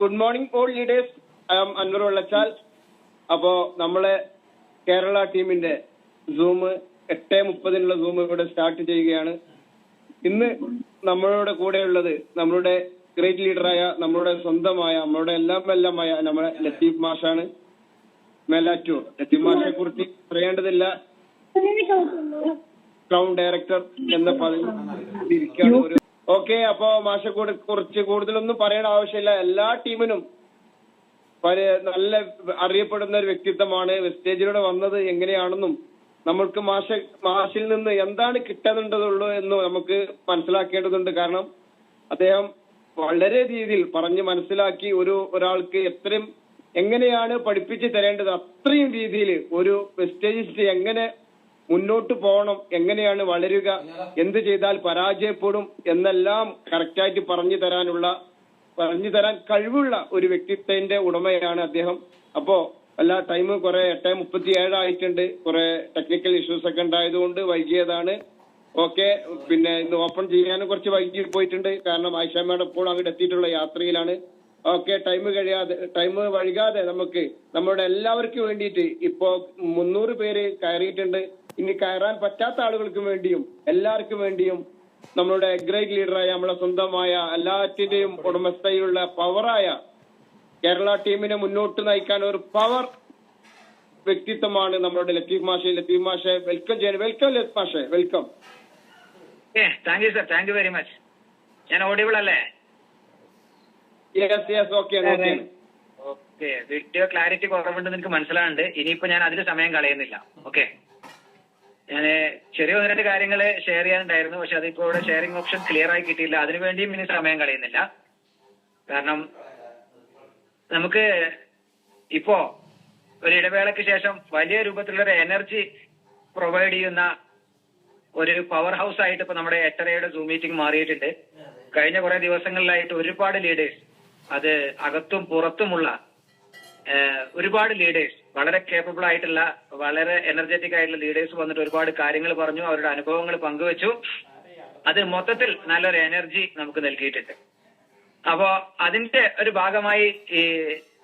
Good morning all leaders I am Anwar Vellachal അപ്പോ നമ്മളെ കേരള ടീമിന്റെ സൂം എട്ട് മുപ്പതിനുള്ള സൂം ഇവിടെ സ്റ്റാർട്ട് ചെയ്യുകയാണ്. ഇന്ന് നമ്മളുടെ കൂടെയുള്ളത് നമ്മളുടെ ഗ്രേറ്റ് ലീഡറായ നമ്മളുടെ സ്വന്തമായ നമ്മളുടെ എല്ലാം എല്ലാമായ നമ്മുടെ ലത്തീഫ് മാഷാണ്. മേലാറ്റൂർ. ലത്തീഫ് മാഷെ കുറിച്ച് പറയേണ്ടതില്ല ക്രൗൺ ഡയറക്ടർ എന്ന പദവി ഇരിക്കുകയാണ് ഒരു ഓക്കെ അപ്പോ കൂടെ കുറിച്ച് കൂടുതലൊന്നും പറയേണ്ട ആവശ്യമില്ല. എല്ലാ ടീമിനും നല്ല അറിയപ്പെടുന്ന ഒരു വ്യക്തിത്വമാണ് വെസ്റ്റേജിലൂടെ വന്നത് എങ്ങനെയാണെന്നും നമ്മൾക്ക് മാഷ മാഷിൽ നിന്ന് എന്താണ് കിട്ടേണ്ടതുള്ളൂ എന്ന് നമുക്ക് മനസ്സിലാക്കേണ്ടതുണ്ട്. കാരണം അദ്ദേഹം വളരെ രീതിയിൽ പറഞ്ഞ് മനസ്സിലാക്കി ഒരു ഒരാൾക്ക് എത്രയും എങ്ങനെയാണ് പഠിപ്പിച്ച് തരേണ്ടത് അത്രയും രീതിയിൽ ഒരു വെസ്റ്റേജിസ്റ്റ് എങ്ങനെ മുന്നോട്ട് പോകണം എങ്ങനെയാണ് വളരുക എന്ത് ചെയ്താൽ പരാജയപ്പെടും എന്നെല്ലാം കറക്റ്റായിട്ട് പറഞ്ഞു തരാനുള്ള പറഞ്ഞു തരാൻ കഴിവുള്ള ഒരു വ്യക്തിത്വത്തിന്റെ ഉടമയാണ് അദ്ദേഹം. അപ്പോ അല്ല ടൈം കുറെ എട്ട് മുപ്പത്തി ഏഴായിട്ടുണ്ട് കുറെ ടെക്നിക്കൽ ഇഷ്യൂസ് ഒക്കെ ഉണ്ടായതുകൊണ്ട് വൈകിയതാണ്. ഓക്കെ പിന്നെ ഇന്ന് ഓപ്പൺ ചെയ്യാനും കുറച്ച് വൈകി പോയിട്ടുണ്ട്. കാരണം ആയിഷാമ്മയുടെ ഇപ്പോൾ അങ്ങോട്ട് എത്തിയിട്ടുള്ള യാത്രയിലാണ്. ഓക്കെ ടൈം കഴിയാതെ ടൈം വൈകാതെ നമുക്ക് നമ്മുടെ എല്ലാവർക്കും വേണ്ടിയിട്ട് ഇപ്പോ മുന്നൂറ് പേര് കയറിയിട്ടുണ്ട്. ഇനി കയറാൻ പറ്റാത്ത ആളുകൾക്കും വേണ്ടിയും എല്ലാവർക്കും വേണ്ടിയും നമ്മളുടെ ഗ്രേറ്റ് ലീഡറായ നമ്മുടെ സ്വന്തമായ എല്ലാറ്റിന്റെയും ഉടമസ്ഥയിലുള്ള പവറായ കേരള ടീമിനെ മുന്നോട്ട് നയിക്കാൻ ഒരു പവർ വ്യക്തിത്വമാണ് നമ്മുടെ ലത്തീഫ് മാഷെ. ലത്തീഫ് മാഷെ വെൽക്കം ചെയ്യാൻ വെൽക്കം ലത്തീഫ് മാഷെ welcome thank you sir thank you very much ഞാൻ ഓഡിബിൾ അല്ലേ? Okay okay okay video clarity കുറവുണ്ടെന്ന് എനിക്ക് മനസ്സിലാകുന്നുണ്ട് ഇനിയിപ്പോ ഞാൻ അതിന് സമയം കളയുന്നില്ല. ഓക്കെ ഞാൻ ചെറിയ ഒന്ന് രണ്ട് കാര്യങ്ങൾ ഷെയർ ചെയ്യാനുണ്ടായിരുന്നു. പക്ഷെ അതിപ്പോ ഇവിടെ ഷെയറിംഗ് ഓപ്ഷൻ ക്ലിയർ ആയി കിട്ടിയില്ല. അതിനു വേണ്ടിയും ഇനി സമയം കളയുന്നില്ല. കാരണം നമുക്ക് ഇപ്പോ ഒരു ഇടവേളയ്ക്ക് ശേഷം വലിയ രൂപത്തിലുള്ള ഒരു എനർജി പ്രൊവൈഡ് ചെയ്യുന്ന ഒരു പവർ ഹൗസ് ആയിട്ട് ഇപ്പൊ നമ്മുടെ എട്ടരയുടെ സൂം മീറ്റിംഗ് മാറിയിട്ടുണ്ട്. കഴിഞ്ഞ കുറെ ദിവസങ്ങളിലായിട്ട് ഒരുപാട് ലീഡേഴ്സ് അത് അകത്തും പുറത്തുമുള്ള ഒരുപാട് ലീഡേഴ്സ് വളരെ കേപ്പബിൾ ആയിട്ടുള്ള വളരെ എനർജറ്റിക് ആയിട്ടുള്ള ലീഡേഴ്സ് വന്നിട്ട് ഒരുപാട് കാര്യങ്ങൾ പറഞ്ഞു അവരുടെ അനുഭവങ്ങൾ പങ്കുവച്ചു. അത് മൊത്തത്തിൽ നല്ലൊരു എനർജി നമുക്ക് നൽകിയിട്ടുണ്ട്. അപ്പോ അതിന്റെ ഒരു ഭാഗമായി ഈ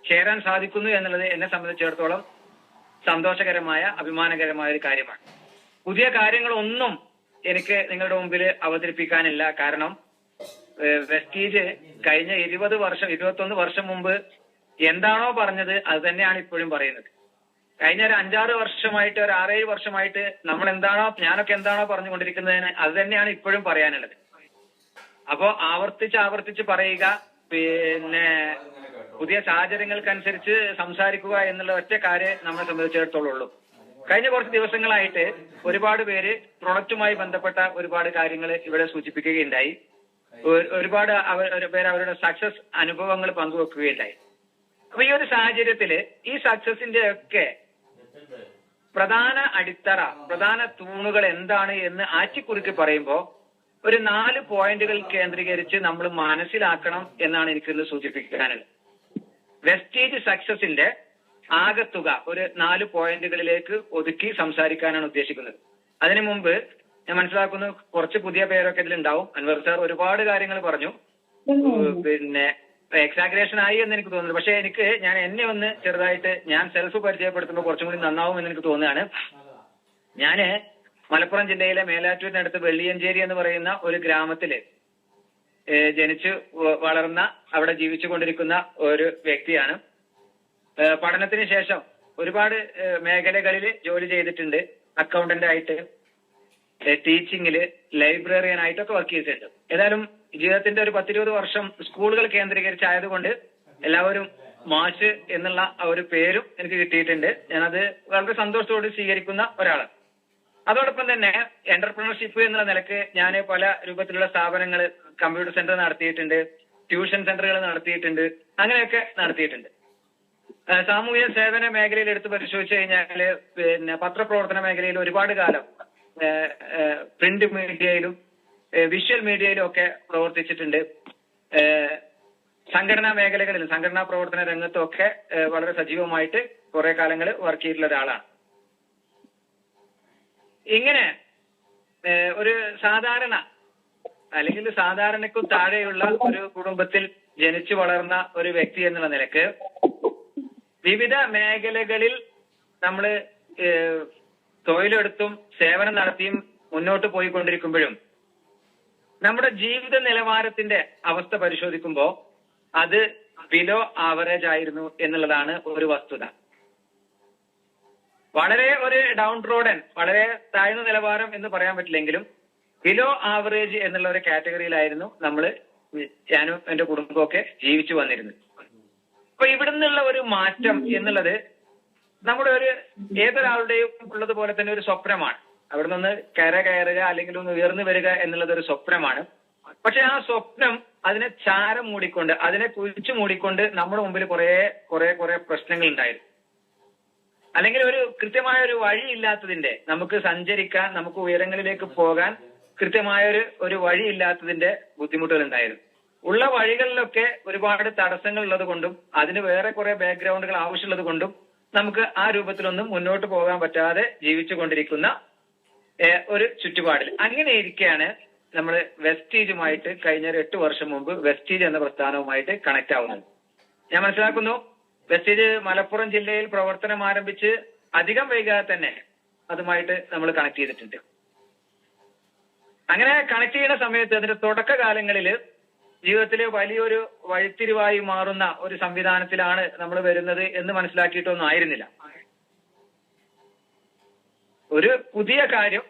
ചേരാൻ സാധിക്കുന്നു എന്നുള്ളത് എന്നെ സംബന്ധിച്ചിടത്തോളം സന്തോഷകരമായ അഭിമാനകരമായ ഒരു കാര്യമാണ്. പുതിയ കാര്യങ്ങളൊന്നും എനിക്ക് നിങ്ങളുടെ മുമ്പിൽ അവതരിപ്പിക്കാനില്ല. കാരണം വെസ്റ്റീജ് കഴിഞ്ഞ ഇരുപത് വർഷം ഇരുപത്തൊന്ന് വർഷം മുമ്പ് എന്താണോ പറഞ്ഞത് അത് തന്നെയാണ് ഇപ്പോഴും പറയുന്നത്. കഴിഞ്ഞ ഒരു അഞ്ചാറ് വർഷമായിട്ട് ഒരു ആറേഴ് വർഷമായിട്ട് നമ്മൾ എന്താണോ ഞാനൊക്കെ എന്താണോ പറഞ്ഞുകൊണ്ടിരിക്കുന്നതിന് അത് തന്നെയാണ് ഇപ്പോഴും പറയാനുള്ളത്. അപ്പോ ആവർത്തിച്ച് ആവർത്തിച്ച് പറയുക പിന്നെ പുതിയ സാഹചര്യങ്ങൾക്കനുസരിച്ച് സംസാരിക്കുക എന്നുള്ള ഒറ്റ കാര്യം നമ്മളെ സംബന്ധിച്ചിടത്തോളം കഴിഞ്ഞ കുറച്ച് ദിവസങ്ങളായിട്ട് ഒരുപാട് പേര് പ്രൊഡക്റ്റുമായി ബന്ധപ്പെട്ട ഒരുപാട് കാര്യങ്ങൾ ഇവിടെ സൂചിപ്പിക്കുകയുണ്ടായി. ഒരുപാട് അവർ പേര് അവരുടെ സക്സസ് അനുഭവങ്ങൾ പങ്കുവെക്കുകയുണ്ടായി. അപ്പൊ ഈ ഒരു സാഹചര്യത്തിൽ ഈ സക്സസിന്റെ ഒക്കെ പ്രധാന അടിത്തറ പ്രധാന തൂണുകൾ എന്താണ് എന്ന് ആറ്റിക്കുറുക്കി പറയുമ്പോൾ ഒരു നാല് പോയിന്റുകൾ കേന്ദ്രീകരിച്ച് നമ്മൾ മനസ്സിലാക്കണം എന്നാണ് എനിക്കിന്ന് സൂചിപ്പിക്കാനുള്ളത്. വെസ്റ്റേജ് സക്സസിന്റെ ആകത്തുക ഒരു നാല് പോയിന്റുകളിലേക്ക് ഒതുക്കി സംസാരിക്കാനാണ് ഉദ്ദേശിക്കുന്നത്. അതിനു മുമ്പ് ഞാൻ മനസ്സിലാക്കുന്നു കുറച്ച് പുതിയ പേരൊക്കെ ഇതിലുണ്ടാവും. അൻവർ സാർ ഒരുപാട് കാര്യങ്ങൾ പറഞ്ഞു. പിന്നെ എക്സാഗ്രേഷൻ ആയി എന്ന് എനിക്ക് തോന്നുന്നു. പക്ഷെ എനിക്ക് ഞാൻ എന്നെ ഒന്ന് ചെറുതായിട്ട് ഞാൻ സെൽഫ് പരിചയപ്പെടുത്തുമ്പോൾ കുറച്ചും കൂടി നന്നാവും എന്ന് എനിക്ക് തോന്നുകയാണ്. ഞാൻ മലപ്പുറം ജില്ലയിലെ മേലാറ്റൂരിനടുത്ത് വെള്ളിയഞ്ചേരി എന്ന് പറയുന്ന ഒരു ഗ്രാമത്തിൽ ജനിച്ചു വളർന്ന അവിടെ ജീവിച്ചു കൊണ്ടിരിക്കുന്ന ഒരു വ്യക്തിയാണ്. പഠനത്തിന് ശേഷം ഒരുപാട് മേഖലകളിൽ ജോലി ചെയ്തിട്ടുണ്ട്. അക്കൗണ്ടന്റ് ആയിട്ട് ഏഹ് ടീച്ചിങ്ങിൽ ലൈബ്രറിയൻ ആയിട്ടൊക്കെ വർക്ക് ചെയ്തിട്ടുണ്ട്. ഏതായാലും ജീവിതത്തിന്റെ ഒരു പത്തിരുപത് വർഷം സ്കൂളുകൾ കേന്ദ്രീകരിച്ചായതുകൊണ്ട് എല്ലാവരും മാഷ് എന്നുള്ള ആ ഒരു പേരും എനിക്ക് കിട്ടിയിട്ടുണ്ട്. ഞാനത് വളരെ സന്തോഷത്തോടെ സ്വീകരിക്കുന്ന ഒരാളാണ്. അതോടൊപ്പം തന്നെ എന്റർപ്രണർഷിപ്പ് എന്നുള്ള നിലയ്ക്ക് ഞാൻ പല രൂപത്തിലുള്ള സ്ഥാപനങ്ങൾ കമ്പ്യൂട്ടർ സെന്റർ നടത്തിയിട്ടുണ്ട് ട്യൂഷൻ സെന്ററുകൾ നടത്തിയിട്ടുണ്ട് അങ്ങനെയൊക്കെ നടത്തിയിട്ടുണ്ട്. സാമൂഹ്യ സേവന മേഖലയിൽ എടുത്ത് പരിശോധിച്ചു കഴിഞ്ഞാൽ പിന്നെ പത്രപ്രവർത്തന മേഖലയിൽ ഒരുപാട് കാലം പ്രിന്റ് മീഡിയയിലും വിഷ്വൽ മീഡിയയിലും ഒക്കെ പ്രവർത്തിച്ചിട്ടുണ്ട്. സംഘടനാ മേഖലകളിൽ സംഘടനാ പ്രവർത്തന രംഗത്തും ഒക്കെ വളരെ സജീവമായിട്ട് കുറെ കാലങ്ങൾ വർക്ക് ചെയ്തിട്ടുള്ള ഒരാളാണ്. ഇങ്ങനെ ഒരു സാധാരണ അല്ലെങ്കിൽ സാധാരണക്കും താഴെയുള്ള ഒരു കുടുംബത്തിൽ ജനിച്ചു വളർന്ന ഒരു വ്യക്തി എന്നുള്ള നിലയ്ക്ക് വിവിധ മേഖലകളിൽ നമ്മൾ തൊഴിലെടുത്തും സേവനം നടത്തിയും മുന്നോട്ട് പോയിക്കൊണ്ടിരിക്കുമ്പോഴും നമ്മുടെ ജീവിത നിലവാരത്തിന്റെ അവസ്ഥ പരിശോധിക്കുമ്പോൾ അത് ബിലോ ആവറേജ് ആയിരുന്നു എന്നുള്ളതാണ് ഒരു വസ്തുത. വളരെ ഒരു ഡൗൺ റോഡൻ വളരെ താഴ്ന്ന നിലവാരം എന്ന് പറയാൻ പറ്റില്ലെങ്കിലും ബിലോ ആവറേജ് എന്നുള്ള ഒരു കാറ്റഗറിയിലായിരുന്നു നമ്മൾ ഞാനും എന്റെ കുടുംബമൊക്കെ ജീവിച്ചു വന്നിരുന്നത്. അപ്പൊ ഇവിടുന്നുള്ള ഒരു മാറ്റം എന്നുള്ളത് നമ്മുടെ ഒരു ഏതൊരാളുടെയും ഉള്ളതുപോലെ തന്നെ ഒരു സ്വപ്നമാണ്. അവിടെ നിന്ന് കര കയറുക അല്ലെങ്കിൽ ഒന്ന് ഉയർന്നു വരിക എന്നുള്ളത് ഒരു സ്വപ്നമാണ്. പക്ഷെ ആ സ്വപ്നം അതിനെ ചാരം മൂടിക്കൊണ്ട് അതിനെ കുഴിച്ചു മൂടിക്കൊണ്ട് നമ്മുടെ മുമ്പിൽ കുറെ കുറെ കുറെ പ്രശ്നങ്ങൾ ഉണ്ടായിരുന്നു. അല്ലെങ്കിൽ ഒരു കൃത്യമായ ഒരു വഴി ഇല്ലാത്തതിന്റെ നമുക്ക് സഞ്ചരിക്കാൻ നമുക്ക് ഉയരങ്ങളിലേക്ക് പോകാൻ കൃത്യമായ ഒരു ഒരു വഴി ഇല്ലാത്തതിന്റെ ബുദ്ധിമുട്ടുകൾ ഉണ്ടായിരുന്നു. ഉള്ള വഴികളിലൊക്കെ ഒരുപാട് തടസ്സങ്ങൾ ഉള്ളത് കൊണ്ടും അതിന് വേറെ കുറെ ബാക്ക്ഗ്രൗണ്ടുകൾ ആവശ്യമുള്ളത് കൊണ്ടും നമുക്ക് ആ രൂപത്തിലൊന്നും മുന്നോട്ട് പോകാൻ പറ്റാതെ ജീവിച്ചു കൊണ്ടിരിക്കുന്ന ഒരു ചുറ്റുപാടിൽ. അങ്ങനെ ഇരിക്കെയാണ് നമ്മൾ വെസ്റ്റീജുമായിട്ട് കഴിഞ്ഞ ഒരു എട്ട് വർഷം മുമ്പ് വെസ്റ്റീജ് എന്ന പ്രസ്ഥാനവുമായിട്ട് കണക്ട് ആവുന്നത്. ഞാൻ മനസ്സിലാക്കുന്നു? വെസ്റ്റീജ് മലപ്പുറം ജില്ലയിൽ പ്രവർത്തനം ആരംഭിച്ച് അധികം വൈകാതെ തന്നെ അതുമായിട്ട് നമ്മൾ കണക്ട് ചെയ്തിട്ടുണ്ട്. അങ്ങനെ കണക്ട് ചെയ്യുന്ന സമയത്ത് അതിന്റെ തുടക്കകാലങ്ങളിൽ ജീവിതത്തിലെ വലിയൊരു വഴിത്തിരിവായി മാറുന്ന ഒരു സംവിധാനത്തിലാണ് നമ്മൾ വരുന്നത് എന്ന് മനസ്സിലാക്കിയിട്ടൊന്നും ആയിരുന്നില്ല. ഒരു പുതിയ കാര്യം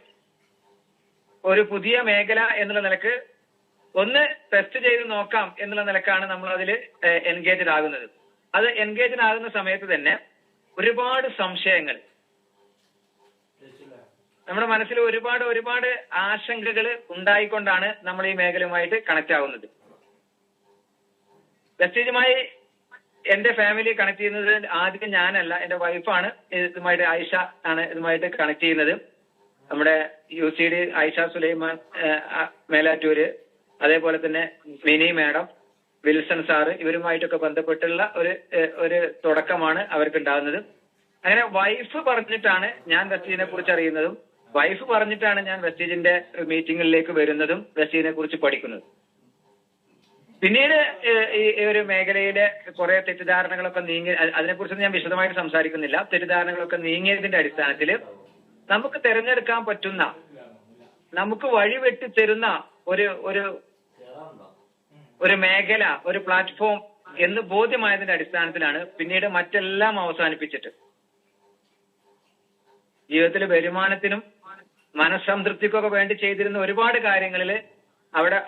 ഒരു പുതിയ മേഖല എന്നുള്ള നിലയ്ക്ക് ഒന്ന് ടെസ്റ്റ് ചെയ്ത് നോക്കാം എന്നുള്ള നിലക്കാണ് നമ്മൾ അതിൽ എൻഗേജഡ് ആകുന്നത്. അത് എൻഗേജഡ് ആകുന്ന സമയത്ത് തന്നെ ഒരുപാട് സംശയങ്ങൾ. നമ്മുടെ മനസ്സിൽ ഒരുപാട് ഒരുപാട് ആശങ്കകൾ ഉണ്ടായിക്കൊണ്ടാണ് നമ്മൾ ഈ മേഖലയുമായിട്ട് കണക്ട് ആവുന്നത്. വെസ്റ്റേജുമായി എന്റെ ഫാമിലി കണക്ട് ചെയ്യുന്നത് ആദ്യം ഞാനല്ല എന്റെ വൈഫാണ് ഇതുമായിട്ട് ആയിഷ ആണ് ഇതുമായിട്ട് കണക്ട് ചെയ്യുന്നത്. നമ്മുടെ U C D Ayisha Sulaiman Melattur. അതേപോലെ തന്നെ മിനി മാഡം വിൽസൺ സാറ് ഇവരുമായിട്ടൊക്കെ ബന്ധപ്പെട്ടുള്ള ഒരു ഒരു തുടക്കമാണ് അവർക്ക് ഉണ്ടാകുന്നത് അങ്ങനെ വൈഫ് പറഞ്ഞിട്ടാണ് ഞാൻ വെസ്റ്റീജിനെ കുറിച്ച് അറിയുന്നതും വൈഫ് പറഞ്ഞിട്ടാണ് ഞാൻ വെസ്റ്റീജിന്റെ മീറ്റിംഗിലേക്ക് വരുന്നതും വെസ്റ്റീജിനെ കുറിച്ച് പഠിക്കുന്നതും. പിന്നീട് ഈ ഒരു മേഖലയിലെ കുറെ തെറ്റിദ്ധാരണകളൊക്കെ നീങ്ങി അതിനെക്കുറിച്ച് ഞാൻ വിശദമായിട്ട് സംസാരിക്കുന്നില്ല. തെറ്റിദ്ധാരണകളൊക്കെ നീങ്ങിയതിന്റെ അടിസ്ഥാനത്തിൽ നമുക്ക് തിരഞ്ഞെടുക്കാൻ പറ്റുന്ന നമുക്ക് വഴിവെട്ടി തരുന്ന ഒരു ഒരു ഒരു മേഖല ഒരു പ്ലാറ്റ്ഫോം എന്ന് ബോധ്യമായതിന്റെ അടിസ്ഥാനത്തിലാണ് പിന്നീട് മറ്റെല്ലാം അവസാനിപ്പിച്ചിട്ട്. ജീവിതത്തിൽ വരുമാനത്തിനും മനസ്സംതൃപ്തിക്കൊക്കെ വേണ്ടി ചെയ്തിരുന്ന ഒരുപാട് കാര്യങ്ങളിൽ അവിടെ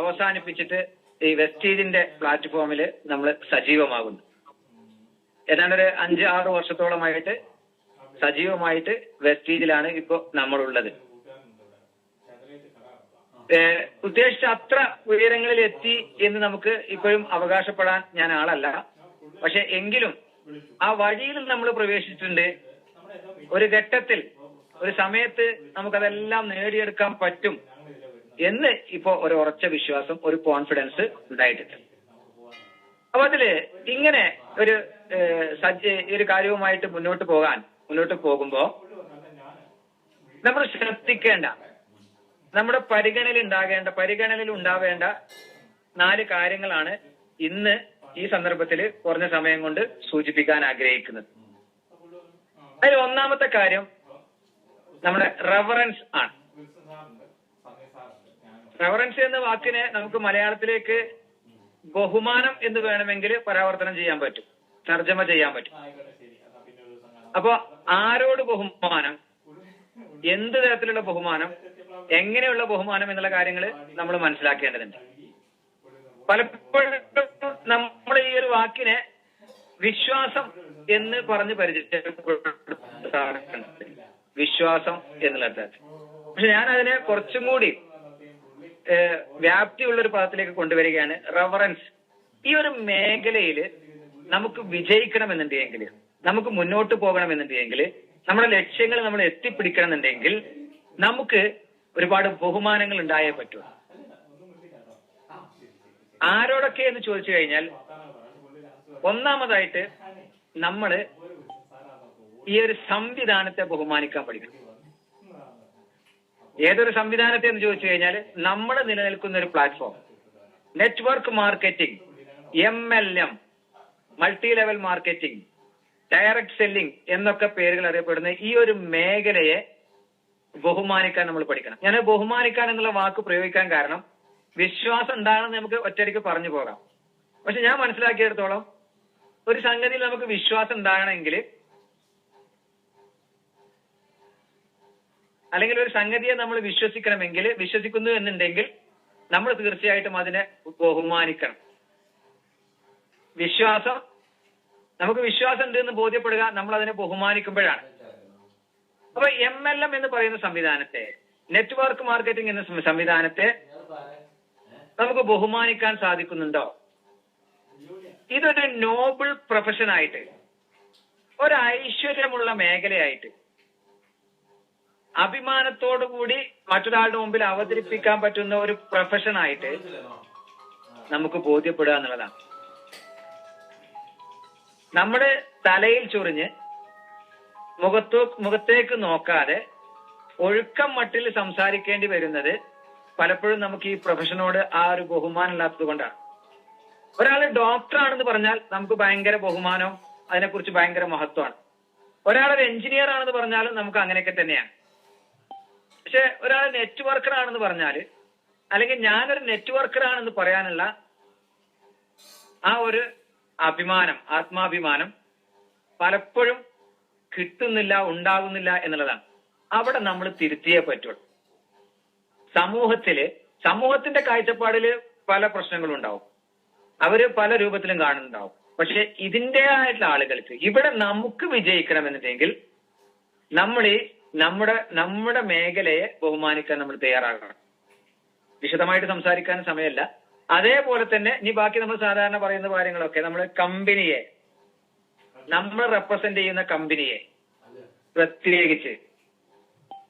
അവസാനിപ്പിച്ചിട്ട് ഈ വെസ്റ്റീജിന്റെ പ്ലാറ്റ്ഫോമിൽ നമ്മൾ സജീവമാകുന്നു. ഏതാണ്ട് ഒരു അഞ്ച് ആറ് വർഷത്തോളമായിട്ട് സജീവമായിട്ട് വെസ്റ്റീജിലാണ് ഇപ്പൊ നമ്മളുള്ളത്. ഉദ്ദേശിച്ച അത്ര ഉയരങ്ങളിൽ എത്തി എന്ന് നമുക്ക് ഇപ്പോഴും അവകാശപ്പെടാൻ ഞാൻ ആളല്ല. പക്ഷെ എങ്കിലും ആ വഴിയിൽ നമ്മൾ പ്രവേശിച്ചിട്ടുണ്ട്. ഒരു ഘട്ടത്തിൽ ഒരു സമയത്ത് നമുക്കതെല്ലാം നേടിയെടുക്കാൻ പറ്റും. എന്ന് ഇപ്പോ ഒരു ഉറച്ച വിശ്വാസം ഒരു കോൺഫിഡൻസ് ഉണ്ടായിട്ടുണ്ട്. അപ്പൊ അതിൽ ഇങ്ങനെ ഒരു സജ്ജ ഒരു കാര്യവുമായിട്ട് മുന്നോട്ട് പോകാൻ മുന്നോട്ട് പോകുമ്പോ നമ്മൾ ശ്രദ്ധിക്കേണ്ട നമ്മുടെ പരിഗണനയിൽ ഉണ്ടാകേണ്ട പരിഗണനയിൽ ഉണ്ടാവേണ്ട നാല് കാര്യങ്ങളാണ് ഇന്ന് ഈ സന്ദർഭത്തിൽ കുറഞ്ഞ സമയം കൊണ്ട് സൂചിപ്പിക്കാൻ ആഗ്രഹിക്കുന്നത്. അതിൽ ഒന്നാമത്തെ കാര്യം നമ്മുടെ റെഫറൻസ് ആണ്. റെഫറൻസ് എന്ന വാക്കിനെ നമുക്ക് മലയാളത്തിലേക്ക് ബഹുമാനം എന്ന് വേണമെങ്കിൽ പരാവർത്തനം ചെയ്യാൻ പറ്റും. തർജമ ചെയ്യാൻ പറ്റും. അപ്പൊ ആരോട് ബഹുമാനം? എന്ത് തരത്തിലുള്ള ബഹുമാനം? എങ്ങനെയുള്ള ബഹുമാനം എന്നുള്ള കാര്യങ്ങൾ നമ്മൾ മനസ്സിലാക്കേണ്ടതുണ്ട്. പലപ്പോഴും നമ്മൾ ഈ ഒരു വാക്കിനെ വിശ്വാസം എന്ന് പറഞ്ഞ് പരിചയപ്പെടുത്താറുണ്ട് വിശ്വാസം എന്നുള്ള പക്ഷെ ഞാൻ അതിനെ കുറച്ചും കൂടി വ്യാപ്തിയുള്ള ഒരു പദത്തിലേക്ക് കൊണ്ടുവരികയാണ് റവറൻസ് ഈ ഒരു മേഖലയിൽ നമുക്ക് വിജയിക്കണം എന്നുണ്ടെങ്കിൽ നമുക്ക് മുന്നോട്ട് പോകണം എന്നുണ്ടെങ്കിൽ നമ്മുടെ ലക്ഷ്യങ്ങൾ നമ്മൾ എത്തിപ്പിടിക്കണമെന്നുണ്ടെങ്കിൽ നമുക്ക് ഒരുപാട് ബഹുമാനങ്ങൾ ഉണ്ടായേ പറ്റൂ. ആരോടൊക്കെ എന്ന് ചോദിച്ചു കഴിഞ്ഞാൽ ഒന്നാമതായിട്ട് നമ്മൾ ഈ ഒരു സംവിധാനത്തെ ബഹുമാനിക്കാൻ പഠിക്കണം. ഏതൊരു സംവിധാനത്തെ എന്ന് ചോദിച്ചു കഴിഞ്ഞാൽ നമ്മൾ നിലനിൽക്കുന്ന ഒരു platform network marketing M L M multi level marketing direct selling എന്നൊക്കെ പേരുകൾ അറിയപ്പെടുന്ന ഈ ഒരു മേഖലയെ ബഹുമാനിക്കാൻ നമ്മൾ പഠിക്കണം. ഞാൻ ബഹുമാനിക്കാൻ എന്നുള്ള വാക്ക് പ്രയോഗിക്കാൻ കാരണം വിശ്വാസം ഉണ്ടാകണമെന്ന് നമുക്ക് ഒറ്റയടിക്ക് പറഞ്ഞു പോകാം. പക്ഷെ ഞാൻ മനസ്സിലാക്കിയെടുത്തോളം ഒരു സംഗതിയിൽ നമുക്ക് വിശ്വാസം ഉണ്ടാകണമെങ്കിൽ അല്ലെങ്കിൽ ഒരു സംഗതിയെ നമ്മൾ വിശ്വസിക്കണമെങ്കിൽ വിശ്വസിക്കുന്നു എന്നുണ്ടെങ്കിൽ നമ്മൾ തീർച്ചയായിട്ടും അതിനെ ബഹുമാനിക്കണം. വിശ്വാസം നമുക്ക് വിശ്വാസം ഉണ്ട് എന്ന് ബോധ്യപ്പെടുക നമ്മൾ അതിനെ ബഹുമാനിക്കുമ്പോഴാണ്. അപ്പൊ എം എൽ എം എന്ന് പറയുന്ന സംവിധാനത്തെ നെറ്റ്വർക്ക് മാർക്കറ്റിംഗ് എന്ന സംവിധാനത്തെ നമുക്ക് ബഹുമാനിക്കാൻ സാധിക്കുന്നുണ്ടോ? ഇതൊരു നോബിൾ പ്രൊഫഷൻ ആയിട്ട് ഒരു ഐശ്വര്യമുള്ള മേഖലയായിട്ട് അഭിമാനത്തോടുകൂടി മറ്റൊരാളുടെ മുമ്പിൽ അവതരിപ്പിക്കാൻ പറ്റുന്ന ഒരു പ്രൊഫഷൻ ആയിട്ട് നമുക്ക് ബോധ്യപ്പെടുക എന്നുള്ളതാണ്. നമ്മുടെ തലയിൽ ചൊറിഞ്ഞ് മുഖത്തോ മുഖത്തേക്ക് നോക്കാതെ ഒഴുക്കം മട്ടിൽ സംസാരിക്കേണ്ടി വരുന്നത് പലപ്പോഴും നമുക്ക് ഈ പ്രൊഫഷനോട് ആ ഒരു ബഹുമാനം ഇല്ലാത്തത് കൊണ്ടാണ്. ഒരാൾ ഡോക്ടറാണെന്ന് പറഞ്ഞാൽ നമുക്ക് ഭയങ്കര ബഹുമാനവും അതിനെക്കുറിച്ച് ഭയങ്കര മഹത്വമാണ്. ഒരാൾ ഒരു എഞ്ചിനീയർ ആണെന്ന് പറഞ്ഞാലും നമുക്ക് അങ്ങനെയൊക്കെ തന്നെയാണ്. പക്ഷെ ഒരാൾ നെറ്റ്വർക്കർ ആണെന്ന് പറഞ്ഞാൽ അല്ലെങ്കിൽ ഞാനൊരു നെറ്റ്വർക്കർ ആണെന്ന് പറയാനുള്ള ആ ഒരു അഭിമാനം ആത്മാഭിമാനം പലപ്പോഴും കിട്ടുന്നില്ല ഉണ്ടാകുന്നില്ല എന്നുള്ളതാണ്. അവിടെ നമ്മൾ തിരുത്തിയേ പറ്റുള്ളൂ. സമൂഹത്തിൽ സമൂഹത്തിന്റെ കാഴ്ചപ്പാടിൽ പല പ്രശ്നങ്ങളും ഉണ്ടാവും അവർ പല രൂപത്തിലും കാണുന്നുണ്ടാവും. പക്ഷെ ഇതിന്റെതായിട്ടുള്ള ആളുകൾക്ക് ഇവിടെ നമുക്ക് വിജയിക്കണമെന്നുണ്ടെങ്കിൽ നമ്മൾ ഈ നമ്മുടെ നമ്മുടെ മേഖലയെ ബഹുമാനിക്കാൻ നമ്മൾ തയ്യാറാകണം. വിശദമായിട്ട് സംസാരിക്കാൻ സമയമല്ല. അതേപോലെ തന്നെ ഇനി ബാക്കി നമ്മൾ സാധാരണ പറയുന്ന കാര്യങ്ങളൊക്കെ നമ്മൾ കമ്പനിയെ നമ്മൾ റെപ്രസെന്റ് ചെയ്യുന്ന കമ്പനിയെ പ്രത്യേകിച്ച്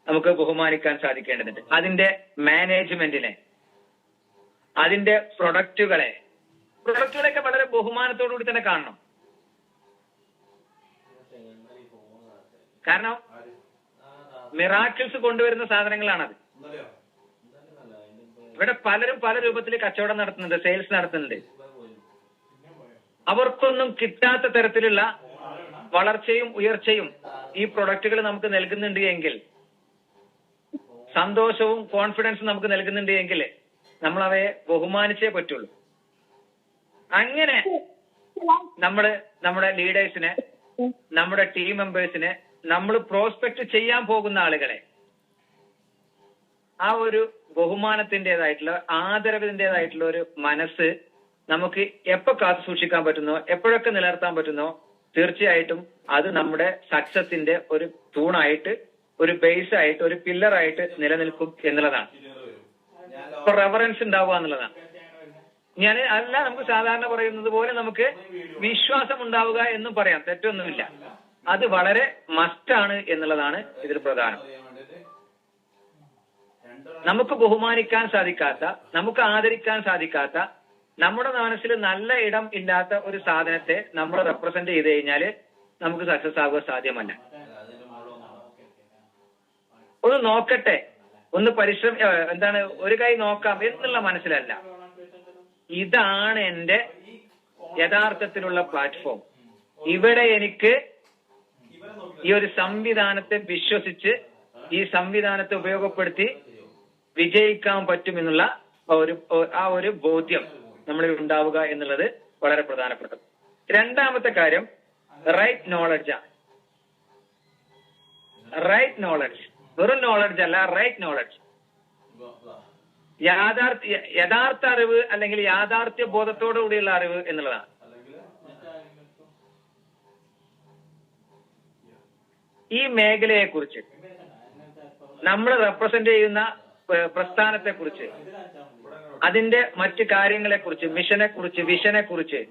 നമുക്ക് ബഹുമാനിക്കാൻ സാധിക്കേണ്ടതുണ്ട്. അതിന്റെ മാനേജ്മെന്റിനെ അതിന്റെ പ്രൊഡക്റ്റുകളെ പ്രൊഡക്റ്റുകളൊക്കെ വളരെ ബഹുമാനത്തോടു കൂടി തന്നെ കാണണം. കാരണം മിറാക്കിൾസ് കൊണ്ടുവരുന്ന സാധനങ്ങളാണത്. ഇവിടെ പലരും പല രൂപത്തിൽ കച്ചവടം നടത്തുന്നുണ്ട് സെയിൽസ് നടത്തുന്നുണ്ട്. അവർക്കൊന്നും കിട്ടാത്ത തരത്തിലുള്ള വളർച്ചയും ഉയർച്ചയും ഈ പ്രൊഡക്റ്റുകൾ നമുക്ക് നൽകുന്നുണ്ട് എങ്കിൽ സന്തോഷവും കോൺഫിഡൻസും നമുക്ക് നൽകുന്നുണ്ട് എങ്കിൽ നമ്മൾ അവയെ ബഹുമാനിച്ചേ പറ്റുള്ളൂ. അങ്ങനെ നമ്മൾ നമ്മുടെ ലീഡേഴ്സിനെ നമ്മുടെ ടീം മെമ്പേഴ്സിനെ നമ്മൾ പ്രോസ്പെക്ട് ചെയ്യാൻ പോകുന്ന ആളുകളെ ആ ഒരു ബഹുമാനത്തിന്റെതായിട്ടുള്ള ആദരവിന്റെതായിട്ടുള്ള ഒരു മനസ്സ് നമുക്ക് എപ്പോ കാത്തു സൂക്ഷിക്കാൻ പറ്റുന്നോ എപ്പോഴൊക്കെ നിലനിർത്താൻ പറ്റുന്നോ തീർച്ചയായിട്ടും അത് നമ്മുടെ സക്സസിന്റെ ഒരു തൂണായിട്ട് ഒരു ബേസ് ആയിട്ട് ഒരു പില്ലർ ആയിട്ട് നിലനിൽക്കും എന്നുള്ളതാണ്. റെഫറൻസ് ഉണ്ടാവുക എന്നുള്ളതാണ്. ഞാൻ അല്ല നമുക്ക് സാധാരണ പറയുന്നത് പോലെ നമുക്ക് വിശ്വാസം ഉണ്ടാവുക എന്നും പറയാം തെറ്റൊന്നുമില്ല. അത് വളരെ മസ്റ്റാണ് എന്നുള്ളതാണ് ഇതിൽ പ്രധാനം. നമുക്ക് ബഹുമാനിക്കാൻ സാധിക്കാത്ത നമുക്ക് ആദരിക്കാൻ സാധിക്കാത്ത നമ്മുടെ മനസ്സിൽ നല്ല ഇടം ഇല്ലാത്ത ഒരു സാധനത്തെ നമ്മൾ റെപ്രസെന്റ് ചെയ്ത് കഴിഞ്ഞാൽ നമുക്ക് സക്സസ് ആകുക സാധ്യമല്ല. ഒന്ന് നോക്കട്ടെ. ഒന്ന് പരിശ്രമ എന്താണ് ഒരു കൈ നോക്കാം എന്നുള്ള മനസ്സിലല്ല. ഇതാണ് എന്റെ യഥാർത്ഥത്തിലുള്ള പ്ലാറ്റ്ഫോം ഇവിടെ എനിക്ക് ഈ ഒരു സംവിധാനത്തെ വിശ്വസിച്ച് ഈ സംവിധാനത്തെ ഉപയോഗപ്പെടുത്തി വിജയിക്കാൻ പറ്റുമെന്നുള്ള ഒരു ആ ഒരു ബോധ്യം നമ്മളിൽ ഉണ്ടാവുക എന്നുള്ളത് വളരെ പ്രധാനപ്പെട്ടത്. രണ്ടാമത്തെ കാര്യം റൈറ്റ് നോളജാണ് റൈറ്റ് നോളജ് വെറും നോളജ് അല്ല റൈറ്റ് നോളജ് യാഥാർത്ഥ്യ യഥാർത്ഥ അറിവ് അല്ലെങ്കിൽ യാഥാർത്ഥ്യ ബോധത്തോടു കൂടിയുള്ള അറിവ് എന്നുള്ളതാണ്. ഈ മേഖലയെ കുറിച്ച് നമ്മൾ റെപ്രസെന്റ് ചെയ്യുന്ന പ്രസ്ഥാനത്തെ കുറിച്ച് അതിന്റെ മറ്റ് കാര്യങ്ങളെ കുറിച്ച് മിഷനെ കുറിച്ച് വിഷനെ കുറിച്ച്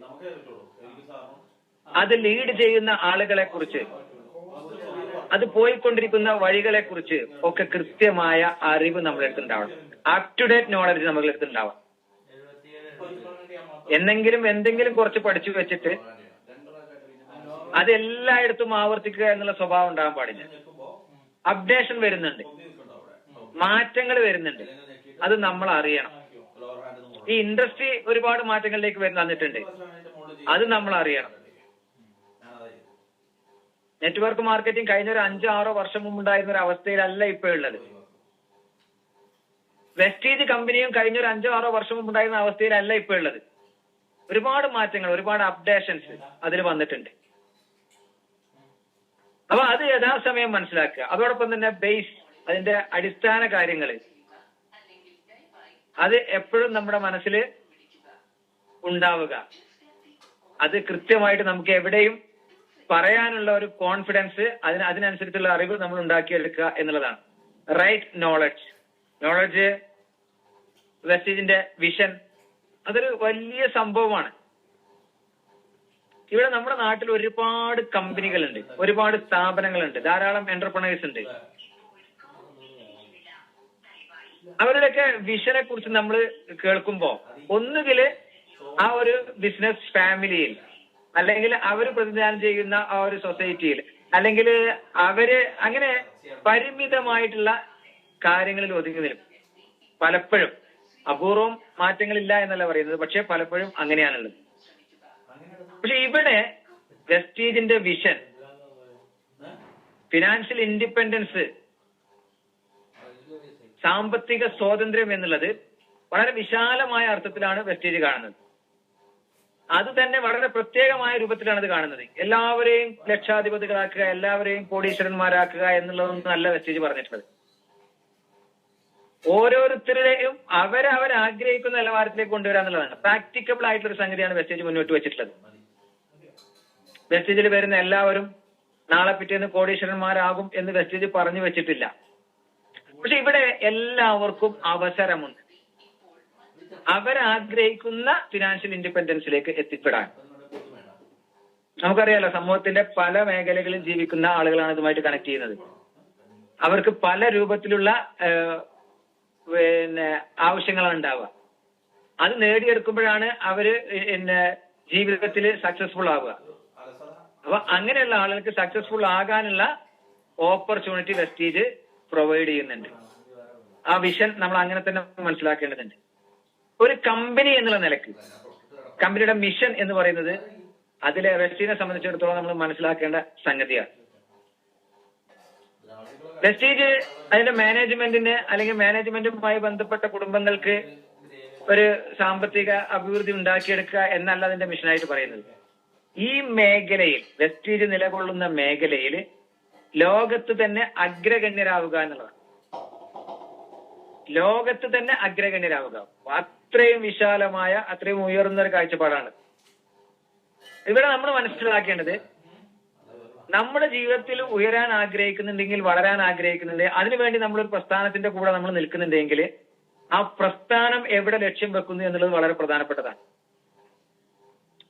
അത് ലീഡ് ചെയ്യുന്ന ആളുകളെ കുറിച്ച് അത് പോയിക്കൊണ്ടിരിക്കുന്ന വഴികളെ കുറിച്ച് ഒക്കെ കൃത്യമായ അറിവ് നമ്മുടെ അടുത്തുണ്ടാവണം അപ് ടു ഡേറ്റ് നോളജ് നമ്മുടെ എന്തെങ്കിലും എന്തെങ്കിലും കുറച്ച് പഠിച്ചു വെച്ചിട്ട് അത് എല്ലായിടത്തും ആവർത്തിക്കുക എന്നുള്ള സ്വഭാവം ഉണ്ടാകാൻ പാടില്ല. അപ്ഡേഷൻ വരുന്നുണ്ട്. മാറ്റങ്ങൾ വരുന്നുണ്ട്. അത് നമ്മൾ അറിയണം. ഈ ഇൻഡസ്ട്രി ഒരുപാട് മാറ്റങ്ങളിലേക്ക് വരുന്ന വന്നിട്ടുണ്ട്. അത് നമ്മൾ അറിയണം. നെറ്റ്വർക്ക് മാർക്കറ്റിംഗ് കഴിഞ്ഞ ഒരു അഞ്ചോ ആറോ വർഷം മുമ്പ് ഉണ്ടായിരുന്ന ഒരു അവസ്ഥയിലല്ല ഇപ്പോഴുള്ളത് വെസ്റ്റീജ് കമ്പനിയും കഴിഞ്ഞ ഒരു അഞ്ചോ ആറോ വർഷം മുമ്പ് ഉണ്ടായിരുന്ന അവസ്ഥയിലല്ല ഇപ്പോഴുള്ളത് ഒരുപാട് മാറ്റങ്ങൾ ഒരുപാട് അപ്ഡേഷൻസ് അതിൽ വന്നിട്ടുണ്ട്. അപ്പൊ അത് യഥാസമയം മനസ്സിലാക്കുക. അതോടൊപ്പം തന്നെ ബേസ് അതിന്റെ അടിസ്ഥാന കാര്യങ്ങൾ. അത് എപ്പോഴും നമ്മുടെ മനസ്സിൽ ഉണ്ടാവുക. അത് കൃത്യമായിട്ട് നമുക്ക് എവിടെയും പറയാനുള്ള ഒരു കോൺഫിഡൻസ് അതിന് അതിനനുസരിച്ചുള്ള അറിവ് നമ്മൾ ഉണ്ടാക്കിയെടുക്കുക എന്നുള്ളതാണ്. റൈറ്റ് നോളജ് നോളജ് വെസ്റ്റേജിന്റെ വിഷൻ അതൊരു വലിയ സംഭവമാണ്. ഇവിടെ നമ്മുടെ നാട്ടിൽ ഒരുപാട് കമ്പനികളുണ്ട്. ഒരുപാട് സ്ഥാപനങ്ങളുണ്ട്. ധാരാളം എന്റർപ്രണേഴ്സ് ഉണ്ട്. അവരുടെയൊക്കെ വിഷനെ കുറിച്ച് നമ്മൾ കേൾക്കുമ്പോ ഒന്നുകിൽ ആ ഒരു ബിസിനസ് ഫാമിലിയിൽ അല്ലെങ്കിൽ അവർ പ്രതിദാനം ചെയ്യുന്ന ആ ഒരു സൊസൈറ്റിയിൽ അല്ലെങ്കിൽ അവർ അങ്ങനെ പരിമിതമായിട്ടുള്ള കാര്യങ്ങളിൽ ഒതുങ്ങി വരും പലപ്പോഴും അപൂർവം മാറ്റങ്ങളില്ല എന്നല്ല പറയുന്നത്. പക്ഷെ പലപ്പോഴും അങ്ങനെയാണുള്ളത്. പക്ഷെ ഇവിടെ വെസ്റ്റീജിന്റെ വിഷൻ ഫിനാൻഷ്യൽ ഇൻഡിപെൻഡൻസ് സാമ്പത്തിക സ്വാതന്ത്ര്യം എന്നുള്ളത് വളരെ വിശാലമായ അർത്ഥത്തിലാണ് വെസ്റ്റേജ് കാണുന്നത്. അത് തന്നെ വളരെ പ്രത്യേകമായ രൂപത്തിലാണ് അത് കാണുന്നത്. എല്ലാവരെയും ലക്ഷാധിപതികളാക്കുക എല്ലാവരെയും കോടീശ്വരന്മാരാക്കുക എന്നുള്ളതൊന്നും അല്ല വെസ്റ്റേജ് പറഞ്ഞിട്ടുള്ളത്. ഓരോരുത്തരുടെയും അവരവർ ആഗ്രഹിക്കുന്ന നിലവാരത്തിലേക്ക് കൊണ്ടുവരാന്നുള്ളതാണ്. പ്രാക്ടിക്കബിൾ ആയിട്ടുള്ള ഒരു സംഗതിയാണ് വെസ്റ്റേജ് മുന്നോട്ട് വെച്ചിട്ടുള്ളത്. വെസ്റ്റേജിൽ വരുന്ന എല്ലാവരും നാളെ പിറ്റേന്ന് കോടീശ്വരന്മാരാകും എന്ന് വെസ്റ്റേജ് പറഞ്ഞു വെച്ചിട്ടില്ല. പക്ഷെ ഇവിടെ എല്ലാവർക്കും അവസരമുണ്ട്. അവരാഗ്രഹിക്കുന്ന ഫിനാൻഷ്യൽ ഇൻഡിപെൻഡൻസിലേക്ക് എത്തിപ്പെടാൻ. നമുക്കറിയാലോ സമൂഹത്തിന്റെ പല മേഖലകളിൽ ജീവിക്കുന്ന ആളുകളാണ് ഇതുമായിട്ട് കണക്ട് ചെയ്യുന്നത്. അവർക്ക് പല രൂപത്തിലുള്ള പിന്നെ ആവശ്യങ്ങളാണ് ഉണ്ടാവുക. അത് നേടിയെടുക്കുമ്പോഴാണ് അവർ പിന്നെ ജീവിതത്തിൽ സക്സസ്ഫുൾ ആവുക. അപ്പൊ അങ്ങനെയുള്ള ആളുകൾക്ക് സക്സസ്ഫുൾ ആകാനുള്ള ഓപ്പർച്യൂണിറ്റി വെസ്റ്റീജ് പ്രൊവൈഡ് ചെയ്യുന്നുണ്ട്. ആ വിഷൻ നമ്മൾ അങ്ങനെ തന്നെ മനസ്സിലാക്കേണ്ടതുണ്ട്. ഒരു കമ്പനി എന്നുള്ള നിലയ്ക്ക് കമ്പനിയുടെ മിഷൻ എന്ന് പറയുന്നത് അതിലെ വെസ്റ്റീജിനെ സംബന്ധിച്ചിടത്തോളം നമ്മൾ മനസ്സിലാക്കേണ്ട സംഗതിയാണ്. വെസ്റ്റീജ് അതിന്റെ മാനേജ്മെന്റിന് അല്ലെങ്കിൽ മാനേജ്മെന്റുമായി ബന്ധപ്പെട്ട കുടുംബങ്ങൾക്ക് ഒരു സാമ്പത്തിക അഭിവൃദ്ധി ഉണ്ടാക്കിയെടുക്കുക എന്നല്ല അതിന്റെ മിഷനായിട്ട് പറയുന്നത്. ഈ മേഖലയിൽ വെസ്റ്റീജ് നിലകൊള്ളുന്ന മേഖലയിൽ ലോകത്ത് തന്നെ അഗ്രഗണ്യരാവുക എന്നുള്ളതാണ്. ലോകത്ത് തന്നെ അഗ്രഗണ്യരാവുക. അത്രയും വിശാലമായ അത്രയും ഉയർന്ന ഒരു കാഴ്ചപ്പാടാണ്. ഇവിടെ നമ്മൾ മനസ്സിലാക്കേണ്ടത് നമ്മുടെ ജീവിതത്തിൽ ഉയരാൻ ആഗ്രഹിക്കുന്നുണ്ടെങ്കിൽ വളരാൻ ആഗ്രഹിക്കുന്നുണ്ട്. അതിനുവേണ്ടി നമ്മൾ ഒരു പ്രസ്ഥാനത്തിന്റെ കൂടെ നമ്മൾ നിൽക്കുന്നുണ്ടെങ്കിൽ ആ പ്രസ്ഥാനം എവിടെ ലക്ഷ്യം വെക്കുന്നു എന്നുള്ളത് വളരെ പ്രധാനപ്പെട്ടതാണ്.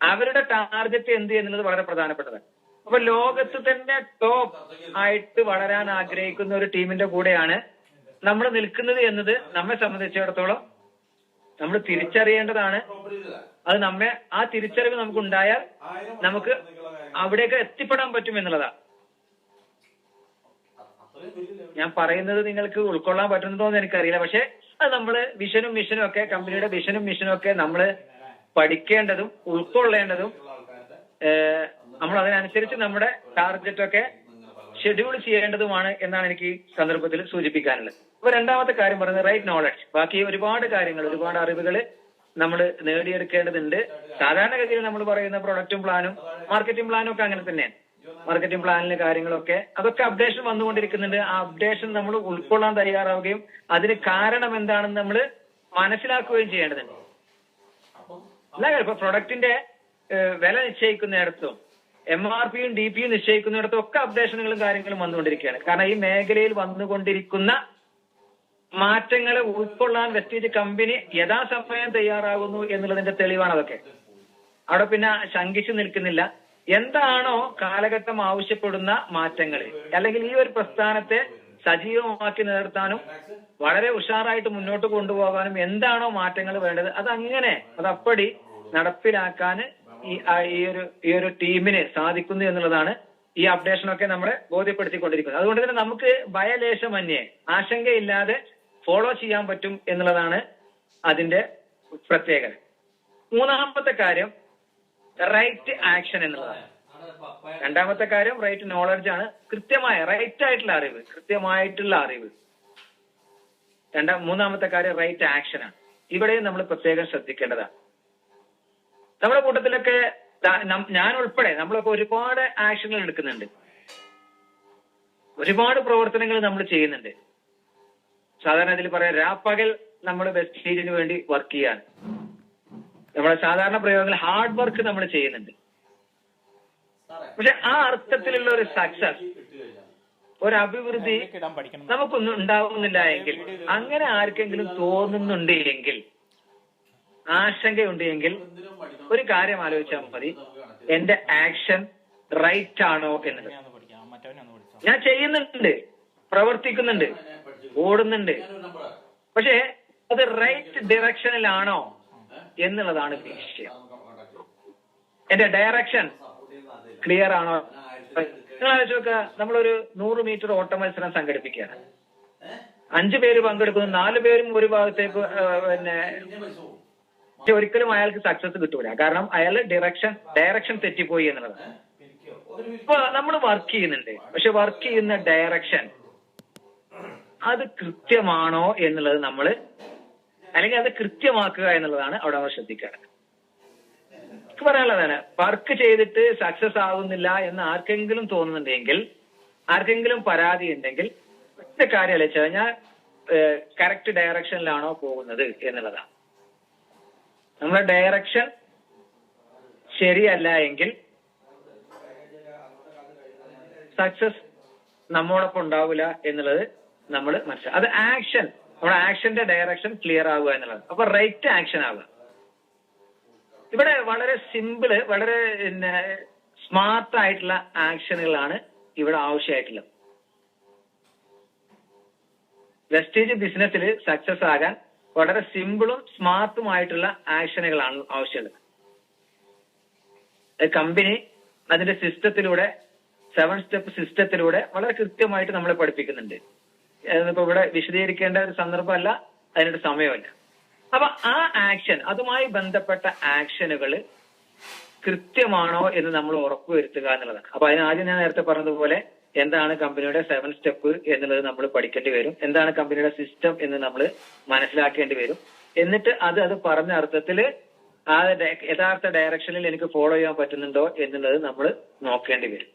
അവരുടെ ടാർഗറ്റ് എന്ത് എന്നുള്ളത് വളരെ പ്രധാനപ്പെട്ടതാണ്. അപ്പൊ ലോകത്ത് തന്നെ ടോപ്പ് ആയിട്ട് വളരാൻ ആഗ്രഹിക്കുന്ന ഒരു ടീമിന്റെ കൂടെയാണ് നമ്മൾ നിൽക്കുന്നത് എന്നത് നമ്മെ സംബന്ധിച്ചിടത്തോളം നമ്മൾ തിരിച്ചറിയേണ്ടതാണ്. അത് നമ്മെ ആ തിരിച്ചറിവ് നമുക്ക് ഉണ്ടായാൽ നമുക്ക് അവിടെയൊക്കെ എത്തിപ്പെടാൻ പറ്റും എന്നുള്ളതാണ് ഞാൻ പറയുന്നത് നിങ്ങൾക്ക് ഉൾക്കൊള്ളാൻ പറ്റുന്നുണ്ടോ എന്ന് എനിക്കറിയില്ല. പക്ഷെ അത് നമ്മൾ വിഷനും മിഷനും ഒക്കെ കമ്പനിയുടെ വിഷനും മിഷനും ഒക്കെ നമ്മൾ പഠിക്കേണ്ടതും ഉൾക്കൊള്ളേണ്ടതും നമ്മൾ അതിനനുസരിച്ച് നമ്മുടെ ടാർഗറ്റ് ഒക്കെ ഷെഡ്യൂൾ ചെയ്യേണ്ടതുമാണ് എന്നാണ് എനിക്ക് സന്ദർഭത്തിൽ സൂചിപ്പിക്കാനുള്ളത്. അപ്പൊ രണ്ടാമത്തെ കാര്യം പറയുന്നത് റൈറ്റ് നോളജ്. ബാക്കി ഒരുപാട് കാര്യങ്ങൾ ഒരുപാട് അറിവുകൾ നമ്മൾ നേടിയെടുക്കേണ്ടതുണ്ട്. സാധാരണഗതിയിൽ നമ്മൾ പറയുന്ന പ്രൊഡക്റ്റും പ്ലാനും മാർക്കറ്റിംഗ് പ്ലാനും ഒക്കെ അങ്ങനെ തന്നെയാണ്. മാർക്കറ്റിംഗ് പ്ലാനിലെ കാര്യങ്ങളൊക്കെ അതൊക്കെ അപ്ഡേഷൻ വന്നുകൊണ്ടിരിക്കുന്നുണ്ട്. ആ അപ്ഡേഷൻ നമ്മൾ ഉൾക്കൊള്ളാൻ തയ്യാറാവുകയും അതിന് കാരണം എന്താണെന്ന് നമ്മൾ മനസ്സിലാക്കുകയും ചെയ്യേണ്ടതുണ്ട്. കാര്യം ഇപ്പൊ പ്രൊഡക്റ്റിന്റെ വില നിശ്ചയിക്കുന്നിടത്തും എം ആർ പിയും ഡി പിയും നിശ്ചയിക്കുന്നിടത്തും ഒക്കെ അപ്ഡേഷനുകളും കാര്യങ്ങളും വന്നുകൊണ്ടിരിക്കുകയാണ്. കാരണം ഈ മേഖലയിൽ വന്നുകൊണ്ടിരിക്കുന്ന മാറ്റങ്ങളെ ഉൾക്കൊള്ളാൻ വെസ്റ്റേജ് കമ്പനി യഥാസമയം തയ്യാറാകുന്നു എന്നുള്ളതിന്റെ തെളിവാണ് അതൊക്കെ. അവിടെ പിന്നെ ശങ്കിച്ചു നിൽക്കുന്നില്ല. എന്താണോ കാലഘട്ടം ആവശ്യപ്പെടുന്ന മാറ്റങ്ങൾ. അല്ലെങ്കിൽ ഈ ഒരു പ്രസ്ഥാനത്തെ സജീവമാക്കി നിർത്താനും വളരെ ഉഷാറായിട്ട് മുന്നോട്ട് കൊണ്ടുപോകാനും എന്താണോ മാറ്റങ്ങൾ വേണ്ടത് അത് അങ്ങനെ അത് അപ്പടി നടപ്പിലാക്കാൻ ഈ ഒരു ഈ ഒരു ടീമിന് സാധിക്കുന്നു എന്നുള്ളതാണ് ഈ അപ്ഡേഷനൊക്കെ നമ്മളെ ബോധ്യപ്പെടുത്തിക്കൊണ്ടിരിക്കുന്നത്. അതുകൊണ്ട് തന്നെ നമുക്ക് ഭയലേശമന്യേ ആശങ്കയില്ലാതെ ഫോളോ ചെയ്യാൻ പറ്റും എന്നുള്ളതാണ് അതിന്റെ പ്രത്യേകത. മൂന്നാമത്തെ കാര്യം റൈറ്റ് ആക്ഷൻ എന്നുള്ളതാണ്. രണ്ടാമത്തെ കാര്യം റൈറ്റ് നോളജ് ആണ്. കൃത്യമായ റൈറ്റ് ആയിട്ടുള്ള അറിവ് കൃത്യമായിട്ടുള്ള അറിവ്. രണ്ടാം മൂന്നാമത്തെ കാര്യം റൈറ്റ് ആക്ഷൻ ആണ്. ഇവിടെയും നമ്മൾ പ്രത്യേകം ശ്രദ്ധിക്കേണ്ടതാണ്. നമ്മുടെ കൂട്ടത്തിലൊക്കെ ഞാൻ ഉൾപ്പെടെ നമ്മളൊക്കെ ഒരുപാട് ആക്ഷനുകൾ എടുക്കുന്നുണ്ട്. ഒരുപാട് പ്രവർത്തനങ്ങൾ നമ്മൾ ചെയ്യുന്നുണ്ട്. സാധാരണ ഇതിൽ പറയാം രാപ്പകൽ നമ്മൾ വെസ്റ്റ് വെസ്റ്റേജിന് വേണ്ടി വർക്ക് ചെയ്യാൻ നമ്മുടെ സാധാരണ പ്രയോഗങ്ങൾ ഹാർഡ് വർക്ക് നമ്മൾ ചെയ്യുന്നുണ്ട്. പക്ഷെ ആ അർത്ഥത്തിലുള്ള ഒരു സക്സസ് ഒരു അഭിവൃദ്ധി നമുക്കൊന്നും ഉണ്ടാവുന്നില്ല എങ്കിൽ അങ്ങനെ ആർക്കെങ്കിലും തോന്നുന്നുണ്ട് എങ്കിൽ ആശങ്കയുണ്ട് എങ്കിൽ ഒരു കാര്യം ആലോചിച്ചാൽ മതി. എന്റെ ആക്ഷൻ റൈറ്റ് ആണോ പഠിച്ചോ ഞാൻ ചെയ്യുന്നുണ്ട് പ്രവർത്തിക്കുന്നുണ്ട് ഓടുന്നുണ്ട്. പക്ഷേ അത് റൈറ്റ് ഡയറക്ഷനിലാണോ എന്നുള്ളതാണ് വിഷയം. എന്റെ ഡയറക്ഷൻ ക്ലിയർ ആണോ? നിങ്ങൾ ആലോചിച്ച് നോക്കുക നമ്മളൊരു നൂറ് മീറ്റർ ഓട്ട മത്സരം സംഘടിപ്പിക്കുകയാണ്. അഞ്ചു പേര് പങ്കെടുക്കുന്നു നാല് പേരും ഒരു ഭാഗത്തേക്ക് പിന്നെ ഒരിക്കലും അയാൾക്ക് സക്സസ് കിട്ടൂല. കാരണം അയാൾ ഡയറക്ഷൻ ഡയറക്ഷൻ തെറ്റിപ്പോയി എന്നുള്ളതാണ്. ഇപ്പൊ നമ്മൾ വർക്ക് ചെയ്യുന്നുണ്ട്. പക്ഷെ വർക്ക് ചെയ്യുന്ന ഡയറക്ഷൻ അത് കൃത്യമാണോ എന്നുള്ളത് നമ്മൾ അല്ലെങ്കിൽ അത് കൃത്യമാക്കുക എന്നുള്ളതാണ് അവിടെ നമ്മൾ ശ്രദ്ധിക്കേണ്ടത്. പറയാനുള്ളതാണ് വർക്ക് ചെയ്തിട്ട് സക്സസ് ആവുന്നില്ല എന്ന് ആർക്കെങ്കിലും തോന്നുന്നുണ്ടെങ്കിൽ ആർക്കെങ്കിലും പരാതി ഉണ്ടെങ്കിൽ ഒറ്റ കാര്യമല്ല വെച്ചാൽ ഞാൻ കറക്റ്റ് ഡയറക്ഷനിലാണോ പോകുന്നത് എന്നുള്ളതാണ്. നമ്മുടെ ഡയറക്ഷൻ ശരിയല്ല എങ്കിൽ സക്സസ് നമ്മോടൊപ്പം ഉണ്ടാവില്ല എന്നുള്ളത് നമ്മൾ മനസ്സിലാക്കുക അത് ആക്ഷൻ നമ്മുടെ ആക്ഷന്റെ ഡയറക്ഷൻ ക്ലിയർ ആവുക എന്നുള്ളത്. അപ്പൊ റൈറ്റ് ആക്ഷൻ ആവുക. ഇവിടെ വളരെ സിമ്പിൾ വളരെ സ്മാർട്ട് ആയിട്ടുള്ള ആക്ഷനുകളാണ് ഇവിടെ ആവശ്യമായിട്ടുള്ളത്. വെസ്റ്റേജ് ബിസിനസ്സിൽ സക്സസ് ആകാൻ വളരെ സിമ്പിളും സ്മാർട്ടുമായിട്ടുള്ള ആക്ഷനുകളാണ് ആവശ്യമുള്ളത്. കമ്പനി അതിന്റെ സിസ്റ്റത്തിലൂടെ സെവൻ സ്റ്റെപ്പ് സിസ്റ്റത്തിലൂടെ വളരെ കൃത്യമായിട്ട് നമ്മളെ പഠിപ്പിക്കുന്നുണ്ട്. ഇപ്പൊ ഇവിടെ വിശദീകരിക്കേണ്ട ഒരു സന്ദർഭമല്ല അതിനൊരു സമയമല്ല. അപ്പൊ ആ ആക്ഷൻ അതുമായി ബന്ധപ്പെട്ട ആക്ഷനുകൾ കൃത്യമാണോ എന്ന് നമ്മൾ ഉറപ്പുവരുത്തുക എന്നുള്ളതാണ്. അപ്പൊ അതിന് ആദ്യം ഞാൻ നേരത്തെ പറഞ്ഞതുപോലെ എന്താണ് കമ്പനിയുടെ സെവൻ സ്റ്റെപ്പ് എന്നുള്ളത് നമ്മൾ പഠിക്കേണ്ടി വരും. എന്താണ് കമ്പനിയുടെ സിസ്റ്റം എന്ന് നമ്മൾ മനസ്സിലാക്കേണ്ടി വരും. എന്നിട്ട് അത് അത് പറഞ്ഞ അർത്ഥത്തിൽ ആ യഥാർത്ഥ ഡയറക്ഷനിൽ എനിക്ക് ഫോളോ ചെയ്യാൻ പറ്റുന്നുണ്ടോ എന്നുള്ളത് നമ്മൾ നോക്കേണ്ടി വരും.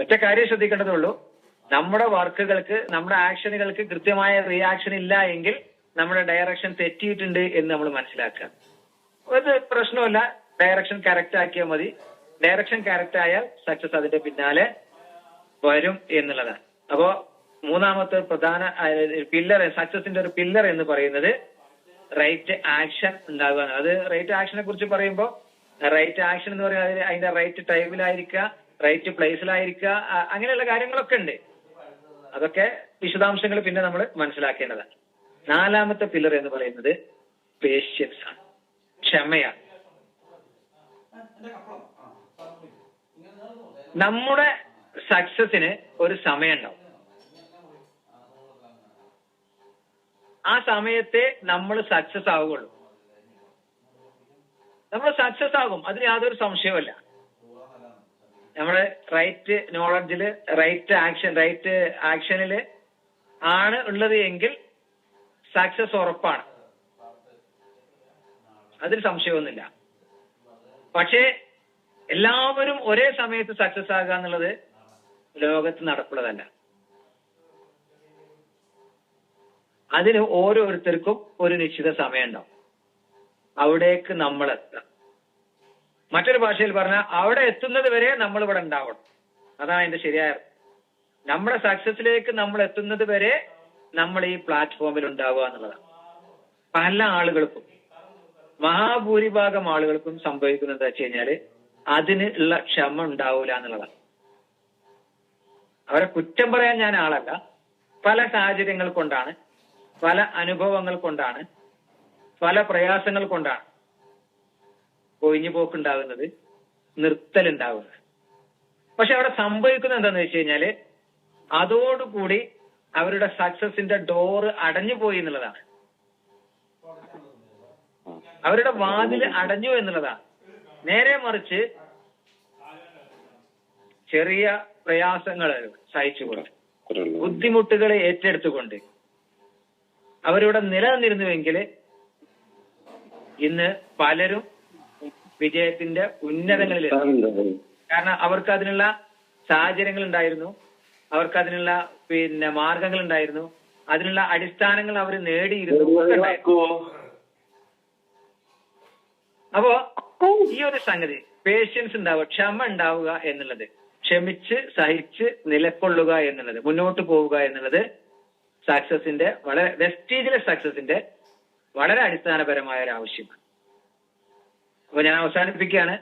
ഒറ്റ കാര്യം ശ്രദ്ധിക്കേണ്ടതുള്ളൂ. നമ്മുടെ വർക്കുകൾക്ക് നമ്മുടെ ആക്ഷനുകൾക്ക് കൃത്യമായ റിയാക്ഷൻ ഇല്ല എങ്കിൽ നമ്മുടെ ഡയറക്ഷൻ തെറ്റിയിട്ടുണ്ട് എന്ന് നമ്മൾ മനസ്സിലാക്കുക. അത് പ്രശ്നമല്ല. ഡയറക്ഷൻ കറക്റ്റ് ആക്കിയാൽ മതി. ഡയറക്ഷൻ കറക്റ്റ് ആയാൽ സക്സസ് അതിന്റെ പിന്നാലെ വരും എന്നുള്ളതാണ്. അപ്പോ മൂന്നാമത്തെ പ്രധാന പില്ലർ സക്സസിന്റെ ഒരു പില്ലർ എന്ന് പറയുന്നത് റൈറ്റ് ആക്ഷൻ ഉണ്ടാകുക അത് റൈറ്റ് ആക്ഷനെ കുറിച്ച് പറയുമ്പോൾ റൈറ്റ് ആക്ഷൻ എന്ന് പറയുന്നത് അതിന് അതിന്റെ റൈറ്റ് ടൈമിലായിരിക്കുക റൈറ്റ് പ്ലേസിലായിരിക്കുക അങ്ങനെയുള്ള കാര്യങ്ങളൊക്കെ ഉണ്ട്. അതൊക്കെ വിശദാംശങ്ങൾ പിന്നെ നമ്മൾ മനസ്സിലാക്കേണ്ടതാണ്. നാലാമത്തെ പില്ലർ എന്ന് പറയുന്നത് പേഷ്യൻസ് ആണ്. ക്ഷമയാണ്. നമ്മുടെ സക്സസിന് ഒരു സമയമുണ്ടാവും. ആ സമയത്തെ നമ്മൾ സക്സസ് ആവുകയുള്ളൂ. നമ്മൾ സക്സസ് ആകും. അതിന് യാതൊരു സംശയവുമില്ല. നമ്മുടെ റൈറ്റ് നോളജിൽ റൈറ്റ് ആക്ഷൻ റൈറ്റ് ആക്ഷനിൽ ആണ് ഉള്ളത് എങ്കിൽ സക്സസ് ഉറപ്പാണ്. അതിൽ സംശയമൊന്നുമില്ല. പക്ഷേ എല്ലാവരും ഒരേ സമയത്ത് സക്സസ് ആകുക എന്നുള്ളത് ലോകത്ത് നടപ്പുള്ളതല്ല അതിന് ഓരോരുത്തർക്കും ഒരു നിശ്ചിത സമയം ഉണ്ടാവും അവിടേക്ക് നമ്മൾ എത്താം മറ്റൊരു ഭാഷയിൽ പറഞ്ഞാൽ അവിടെ എത്തുന്നത് വരെ നമ്മൾ ഇവിടെ ഉണ്ടാവണം. അതാണ് അതിന്റെ ശരിയായ. നമ്മുടെ സക്സസിലേക്ക് നമ്മൾ എത്തുന്നത് വരെ നമ്മൾ ഈ പ്ലാറ്റ്ഫോമിൽ ഉണ്ടാവുക എന്നുള്ളതാണ്. പല ആളുകൾക്കും മഹാഭൂരിഭാഗം ആളുകൾക്കും സംഭവിക്കുന്നത് വെച്ച് കഴിഞ്ഞാൽ അതിന് ഉള്ള ക്ഷമ ഉണ്ടാവൂല എന്നുള്ളതാണ്. അവരെ കുറ്റം പറയാൻ ഞാൻ ആളല്ല. പല സാഹചര്യങ്ങൾ കൊണ്ടാണ് പല അനുഭവങ്ങൾ കൊണ്ടാണ് പല പ്രയാസങ്ങൾ കൊണ്ടാണ് ഒഴിഞ്ഞു പോക്കുണ്ടാകുന്നത് നിർത്തലുണ്ടാകുന്നത്. പക്ഷെ അവിടെ സംഭവിക്കുന്നത് എന്താന്ന് വെച്ച് കഴിഞ്ഞാൽ അതോടുകൂടി അവരുടെ സക്സസിന്റെ ഡോറ് അടഞ്ഞു പോയി എന്നുള്ളതാണ്. അവരുടെ വാതിൽ അടഞ്ഞു എന്നുള്ളതാണ്. നേരെ മറിച്ച് ചെറിയ പ്രയാസങ്ങൾ സഹിച്ചുകൊണ്ട് ബുദ്ധിമുട്ടുകളെ ഏറ്റെടുത്തുകൊണ്ട് അവരിവിടെ നിലനിന്നിരുന്നുവെങ്കിൽ ഇന്ന് പലരും വിജയത്തിന്റെ ഉന്നതങ്ങളിൽ കാരണം അവർക്ക് അതിനുള്ള സാഹചര്യങ്ങൾ ഉണ്ടായിരുന്നു അവർക്ക് അതിനുള്ള പിന്നെ മാർഗങ്ങൾ ഉണ്ടായിരുന്നു അതിനുള്ള അടിസ്ഥാനങ്ങൾ അവർ നേടിയിരുന്നു അപ്പോ ഈ ഒരു സംഗതി പേഷ്യൻസ് ഉണ്ടാവുക ക്ഷമ ഉണ്ടാവുക എന്നുള്ളത് ക്ഷമിച്ച് സഹിച്ച് നിലക്കൊള്ളുക എന്നുള്ളത് മുന്നോട്ട് പോവുക എന്നുള്ളത് സക്സസിന്റെ വളരെ വെസ്റ്റീജിലെ സക്സസിന്റെ വളരെ അടിസ്ഥാനപരമായ ഒരു ആവശ്യമാണ്. അപ്പൊ ഞാൻ അവസാനിപ്പിക്കുകയാണ്.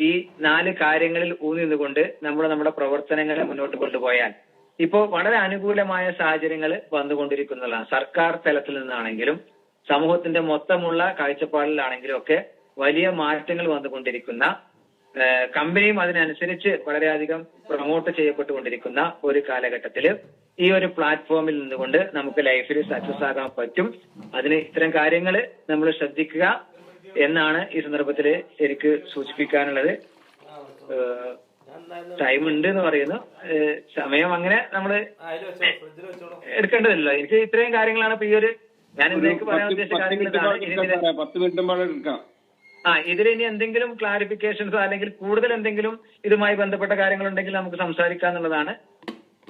ഈ നാല് കാര്യങ്ങളിൽ ഊന്നി നിന്നുകൊണ്ട് നമ്മൾ നമ്മുടെ പ്രവർത്തനങ്ങളെ മുന്നോട്ട് കൊണ്ടുപോയാൽ. ഇപ്പോ വളരെ അനുകൂലമായ സാഹചര്യങ്ങൾ വന്നുകൊണ്ടിരിക്കുന്നതാണ്. സർക്കാർ തലത്തിൽ നിന്നാണെങ്കിലും സമൂഹത്തിന്റെ മൊത്തമുള്ള കാഴ്ചപ്പാടിലാണെങ്കിലും ഒക്കെ വലിയ മാറ്റങ്ങൾ വന്നുകൊണ്ടിരിക്കുന്ന കമ്പനിയും അതിനനുസരിച്ച് വളരെയധികം പ്രൊമോട്ട് ചെയ്യപ്പെട്ടുകൊണ്ടിരിക്കുന്ന ഒരു കാലഘട്ടത്തിൽ ഈ ഒരു പ്ലാറ്റ്ഫോമിൽ നിന്നുകൊണ്ട് നമുക്ക് ലൈഫിൽ സക്സസ് ആകാൻ പറ്റും. അതിന് ഇത്തരം കാര്യങ്ങൾ നമ്മൾ ശ്രദ്ധിക്കുക എന്നാണ് ഈ സന്ദർഭത്തിൽ എനിക്ക് സൂചിപ്പിക്കാനുള്ളത്. ടൈം ഉണ്ട് എന്ന് പറയുന്നു സമയം അങ്ങനെ നമ്മൾ എടുക്കേണ്ടതില്ല എനിക്ക് ഇത്രയും കാര്യങ്ങളാണ് ഇപ്പൊ ഈ ഒരു ഞാൻ ഇതിലേക്ക് പറയാൻ ഉദ്ദേശിച്ച കാര്യങ്ങൾ ആ ഇതിൽ ഇനി എന്തെങ്കിലും ക്ലാരിഫിക്കേഷൻസ് അല്ലെങ്കിൽ കൂടുതൽ എന്തെങ്കിലും ഇതുമായി ബന്ധപ്പെട്ട കാര്യങ്ങൾ ഉണ്ടെങ്കിൽ നമുക്ക് സംസാരിക്കാം എന്നുള്ളതാണ്.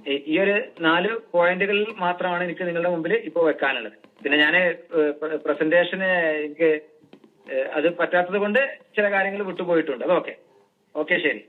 ഈ- ഒരു നാല് പോയിന്റുകളിൽ മാത്രമാണ് എനിക്ക് നിങ്ങളുടെ മുമ്പിൽ ഇപ്പോൾ വെക്കാനുള്ളത്. പിന്നെ ഞാൻ പ്രസന്റേഷന് എനിക്ക് അത് പറ്റാത്തത് കൊണ്ട് ചില കാര്യങ്ങൾ വിട്ടുപോയിട്ടുണ്ട്. അത് ഓക്കെ ഓക്കെ ശരി.